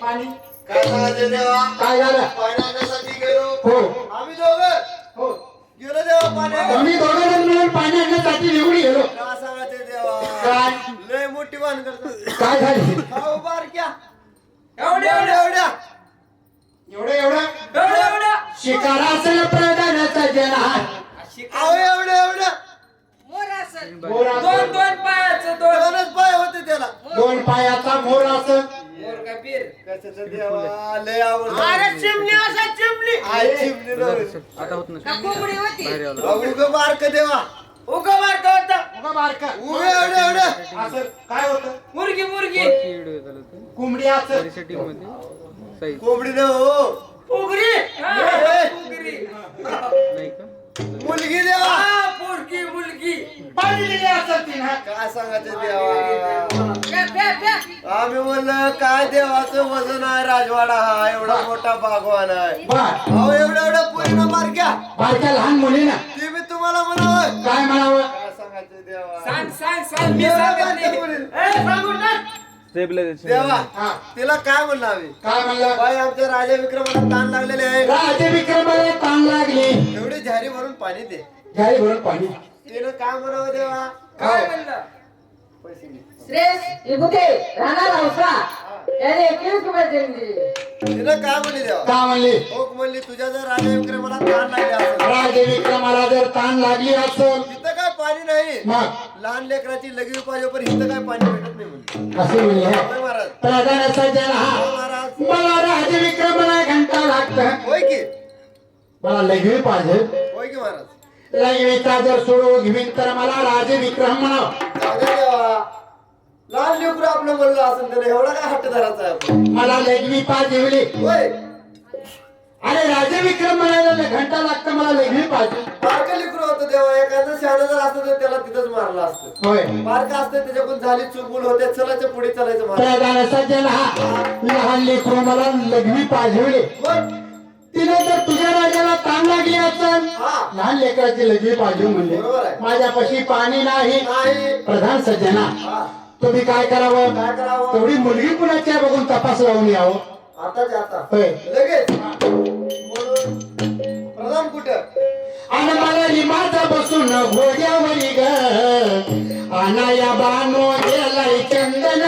पाणी. काय सांगायचं देवा? काय झालं? पाणी आणण्यासाठी गेलो. हो. आम्ही दोघं. हो. गेलो देवा पाणी आम्ही दोघं जण मिळून पाणी आणण्यासाठी निघून गेलो. का सांगायचं देवा? काय? लय मोठी वाण करतो काय झाली? खाऊ बारक्या एवढ्या एवढ्या. एवढ्या. एवढं एवढं? एवढ्या एवढ्या. शिकारा असेल प्रधान सज्जना अहो एवढ्या एवढ्या मोर असेल. मोर दोन दोन पायाचं दोन. दोनच पाय होते त्याला. दोन पायाचा मोर पीर कशाचं देवा? लय आवडत अरे चिमणी असा चिमणी. आई चिमणी नव्हे. आता होत का कोंबडी होती. बाहेर आलो अहो, उगं बारक देवा. उगा होता. उगा बारका. उगं एवढं एवढं असं काय होतं? मुर्गी मुर्गी. व्हिडिओ झाला होता. कोंबडी असेल बरीचशा टीममध्ये साईज कोंबडी न हो. उगरी हा, उगरी नाही का? मुलगी देवा. हा, पोरगी मुलगी. पाणी दिली असेल तिनं. काय सांगायचं देवा. आम्ही म्हणलं काय देवाचं वजन आहे राजवाडा? हा एवढा मोठा बागवान आहे. बर अहो एवढ्या एवढ्या पोरीना मार घ्या. बारक्या लहान मुलीनं ते मी तुम्हाला म्हणावं. काय म्हणावं? काय सांगायचं देवा? सांग सांग सांग. मी देवा सांगत बारक्या नाही. पोरी. ए, सांगू टाक. स्टेबलायझेशन देवा हा. तिला काय म्हणलं आम्ही? काय म्हणलं? बाई आमच्या राजा विक्रमाला ताण लागलेले आहे. राजे विक्रमाला ताण लागली. एवढी झारी भरून पाणी दे. घ्याय भरून पाणी. तिनं काय म्हणावं देवा? काय म्हणलं? पैसे घे. श्रेष्ठ विभूते राहणार हौसा याने एकवीस रुपये देऊन दिले तिनं काय म्हणली देवा का म्हणली ओक म्हणली तुझ्या जर राजा विक्रमाला ताण लागले असेल राजे विक्रमाला जर ताण लागली असेल इथं काय पाणी नाही मग लहान लेकराची लगी पाहिजे पण इथं काय पाणी भेटत नाही म्हणली असे म्हणले होय महाराज प्रधान सज्जन होय हा महाराज मला राजे विक्रमाला घंटा लागत होय की मला लघवी पाहिजे होय की महाराज लघवीचा जर सोडू घेवीन तर मला राजे विक्रम देवा लहान लेकरू आपलं म्हणलं असेल त्याला. एवढा काय हट्ट धरायचा आहे आपण? मला लघवी पाहिजे होय. अरे राजे विक्रम म्हणायला घंटा लागतं मला लघवी पाहिजे बारकं लेकरू होतं देवा एखादं शहाणं जर असतं तर त्याला तिथंच मारलं असतं. होय. बारकं असतं त्याच्याकडून झाली चुकून होते चलायचं पुढे चालायचं महाराज प्रधान सज्जन हा लहान लेकरू मला लघवी पाहिजे मग तिने जर तुझ्या राजाला ताण लागली असेल हा. लहान लेकराची लघवी पाहिजे म्हणले. बरोबर आहे. माझ्यापाशी पाणी नाही. नाही. प्रधान सज्जना. हा. तुम्ही काय करावं? काय करावं? तेवढी मुलगी कुणाची आहे बघून तपास लावून यावं. आता होय. लगेच. म्हणून प्रधान कुठं? आणि मला लिमाचा बसून घोड्यावरी ग. अनाया बानो गेलाय चंदनपुरी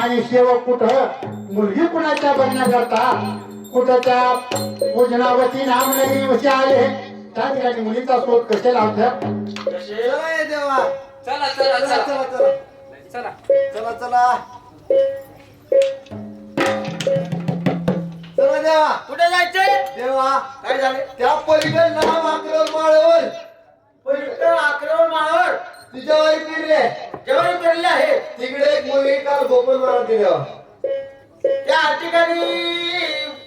आणि सेवक कुठं? मुलगी कुणाच्या बघण्याकरता कुठं त्या पूजनावती नामनगरी वशी आले. त्या ठिकाणी मुलीचा शोध कसे लावतात देवा. चला चला चला. चला चला चला. चला. चला देवा. कुठे जायचंय देवा. काय झाले? त्या पलीकडे नाम आक्रमण माळावर. पलीकडे आक्रमण माळावर? तुझ्या वारी फिरले जेवण केलेले आहे. मुलगी काल गोपन मला त्या ठिकाणी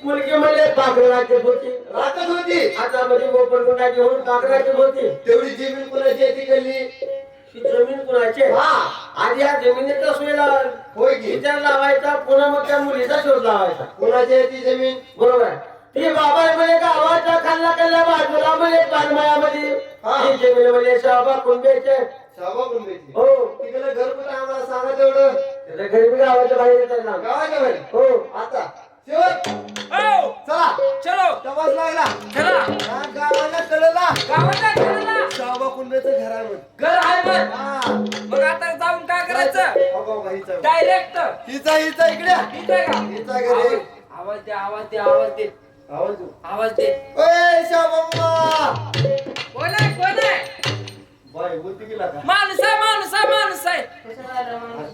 मुलगी म्हणजे पाखराची होती राखत होती. आता मध्ये गोपन गुंडाची होऊन पाखराची होती तेवढी जमीन कुणाची आहे तिकडली ही जमीन कुणाची हा. आधी या जमिनीचा सोयला होय की? विचार लावायचा पुन्हा मग त्या मुलीचा शोध लावायचा. कुणाची आहे ती जमीन? बरोबर आहे. ती बाबा म्हणे गावाच्या खाल्ला खाल्ल्या बाजूला म्हणे पानमळ्यामध्ये हा. ही जमीन म्हणे शाबा कुंभेची हो. तिकडे घर कुठं आम्हाला सांगा तेवढं त्याच्या घरी बी गावाच्या बाहेर येतात ना. गावाच्या घरी हो. आता. शेवट. हो. चला. चलो. तपास लागला. चला. हा, गावाला कळला. गावाच्या घराला शाबा कुंभेचं घर आहे म्हण. घर आहे बघ. हा. मग आता जाऊन काय करायचं? अगो, हिचा. डायरेक्ट हिचा हिचा इकडे. का? हिचा घरी. आवाज- आवाज दे आवाज दे आवाज दे. आवाज दे. आवाज दे. ओय शाबम्मा बोलती गेला का? माणूस आहे माणूस आहे माणूस आहे.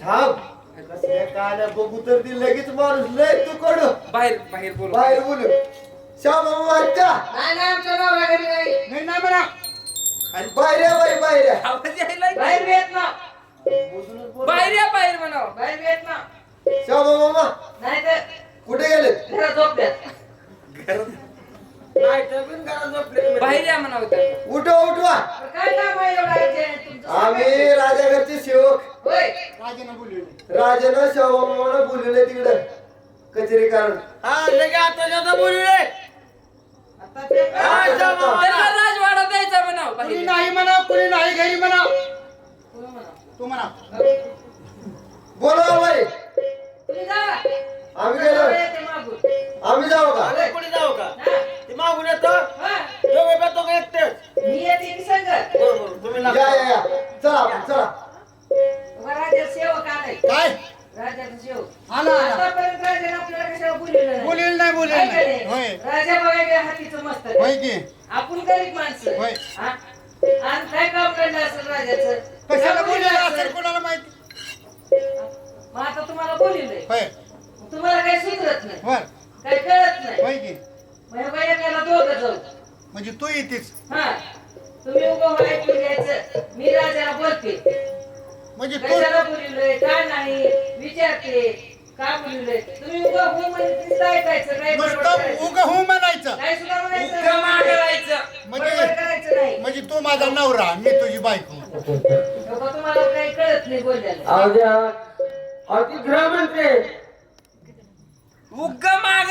थांब. कसल्या बघू तर ती लगेच माणूस. लय तू कडू बाहेर बाहेर बोल बाहेर बोलू आहेत का? नाही नाही आमच्या नवरा घरी नाही. नाही ना आणि बाहेर या बाई बाहेर या. आवाज यायला बाहेर भेट ना. बोल. बाहेर या बाहेर म्हणावं. बाहेर भेट ना. शाबम्मा नाही तर कुठे गेले नाही तर बिन घरात बाहेर या म्हणावं त्यांना. उठवा उठवा काय काम आहे एवढा अर्जंट तुमचं? आम्ही राजाघरचे सेवक. होय. राजाने बोलवले राजानं शाबम्माला बोलवले तिकडं. कचेरी कारण हा लगे आता जाता बोलले आता ते हा, जाऊ. त्यांना राजवाडा द्यायचा म्हणावं कुणी बाहेर नाही म्हणा कुणी नाही घरी म्हणा म्हणा. तू म्हणा बोला बाई. तुम्ही. आम्ही गेलो. येते. आम्ही जाऊ का? पुढे जाऊ का. ते मागून येतो. हा. बा दोघे एकटेच. मी येते की संग बरोबर तुम्ही या. या या. चला आपण, चला. राजाचा सेवक आलाय. काय? राजाचा सेवक. आला आला. आतापर्यंत राजाने आपल्याला कशाला बोललेलं नाही. बोलेल नाही बोलेल का नाही? होय. राजा बघायला हातीचं मस्त होय की. आपण गरीब माणसं. होय. हा? आणि काय काम करणार असेल राजाचं? कशाला बोललेलं असेल? कोणाला माहिती? मग आता तुम्हाला बोललेलंय होय. तुम्हाला काही सुधरत नाही. बर. काही कळत नाही. होय की? मग बाई एकाला दोघं जाऊ म्हणजे तू येतेस. हा. तुम्ही उभं ऐकून घ्यायचं. मी राजाला बोलते. म्हणजे तू कशाला बोललोय काय नाही? विचारते. का बोललोय तुम्ही उभं हो म्हणजे नुसतं ऐकायचं नाही बडबड नुसतं करायचं. उग हो म्हणायचं. काय सुद्धा म्हणायचं उगा. म्हणजे करायचं नाही. म्हणजे तू माझा नवरा मी तुझी बायको. तुम्हाला काही कळत नाही द्या. अहो ती गृहमंत्री 我干嘛呢